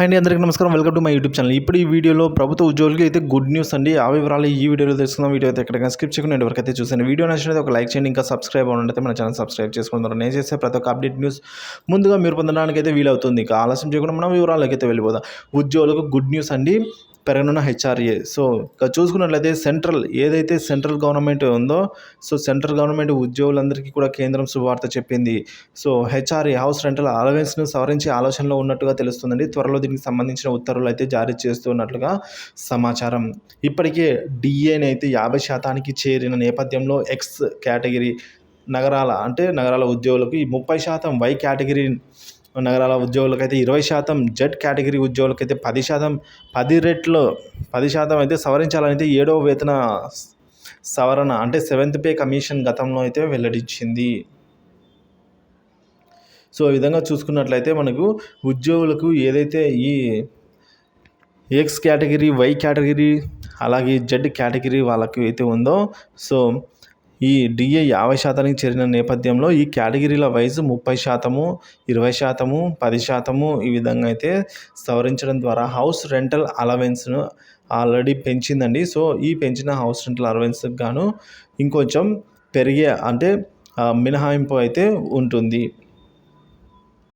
Hi అండి అందరికీ నమస్కారం. Welcome to my YouTube channel. ఇప్పుడు ఈ వీడియోలో ప్రభుత్వ ఉద్యోగులకి అయితే గుడ్ న్యూస్ అండి. ఆ వివరాలు ఈ వీడియోలో తెలుసుకుందాం. వీడియో అయితే ఎక్కడికైనా స్కిప్ చేయకుండా నేను వరకు అయితే చూసాను వీడియో నచ్చినది ఒక లైక్ చేయండి. ఇంకా సబ్స్క్రైబ్ అవ్వండి అయితే మన ఛానల్ సబ్స్క్రైబ్ చేసుకుంటారు. నేను చేసే ప్రతి ఒక్క అప్డేట్ న్యూస్ ముందుగా మీరు పొందడానికి అయితే వీలవుతుంది. ఇక ఆలస్యం చేయకుండా మనం వివరాలకి అయితే వెళ్ళిపోదాం. ఉద్యోగులకు గుడ్ న్యూస్ అండి. పెరగనున్న హెచ్ఆర్ఏ. సో ఇక చూసుకున్నట్లయితే సెంట్రల్ ఏదైతే సెంట్రల్ గవర్నమెంట్ ఉందో సో సెంట్రల్ గవర్నమెంట్ ఉద్యోగులందరికీ కూడా కేంద్రం శుభవార్త చెప్పింది. సో హెచ్ఆర్ఏ హౌస్ రెంటల్ అలవెన్స్ను సవరించే ఆలోచనలో ఉన్నట్టుగా తెలుస్తుందండి. త్వరలో దీనికి సంబంధించిన ఉత్తర్వులు అయితే జారీ చేస్తున్నట్లుగా సమాచారం. ఇప్పటికే డిఏని అయితే యాభై శాతానికి చేరిన నేపథ్యంలో ఎక్స్ కేటగిరీ నగరాల అంటే నగరాల ఉద్యోగులకు ఈ ముప్పై శాతం వై కేటగిరీ నగరాల ఉద్యోగులకైతే ఇరవై శాతం జెడ్ కేటగిరీ ఉద్యోగులకైతే పది శాతం. పది రెట్లు పది శాతం అయితే సవరించాలని అయితే ఏడవ వేతన సవరణ అంటే సెవెంత్ పే కమిషన్ గతంలో అయితే వెల్లడించింది. సో ఈ విధంగా చూసుకున్నట్లయితే మనకు ఉద్యోగులకు ఏదైతే ఈ ఎక్స్ కేటగిరీ వై కేటగిరీ అలాగే జెడ్ కేటగిరీ వాళ్ళకి అయితే ఉందో సో ఈ డిఏ యాభై శాతానికి చేరిన నేపథ్యంలో ఈ కేటగిరీల వైజ్ ముప్పై శాతము ఇరవై శాతము పది శాతము ఈ విధంగా అయితే సవరించడం ద్వారా హౌస్ రెంటల్ అలవెన్స్ను ఆల్రెడీ పెంచిందండి. సో ఈ పెంచిన హౌస్ రెంటల్ అలవెన్స్కి గాను ఇంకొంచెం పెరిగే అంటే మినహాయింపు అయితే ఉంటుంది.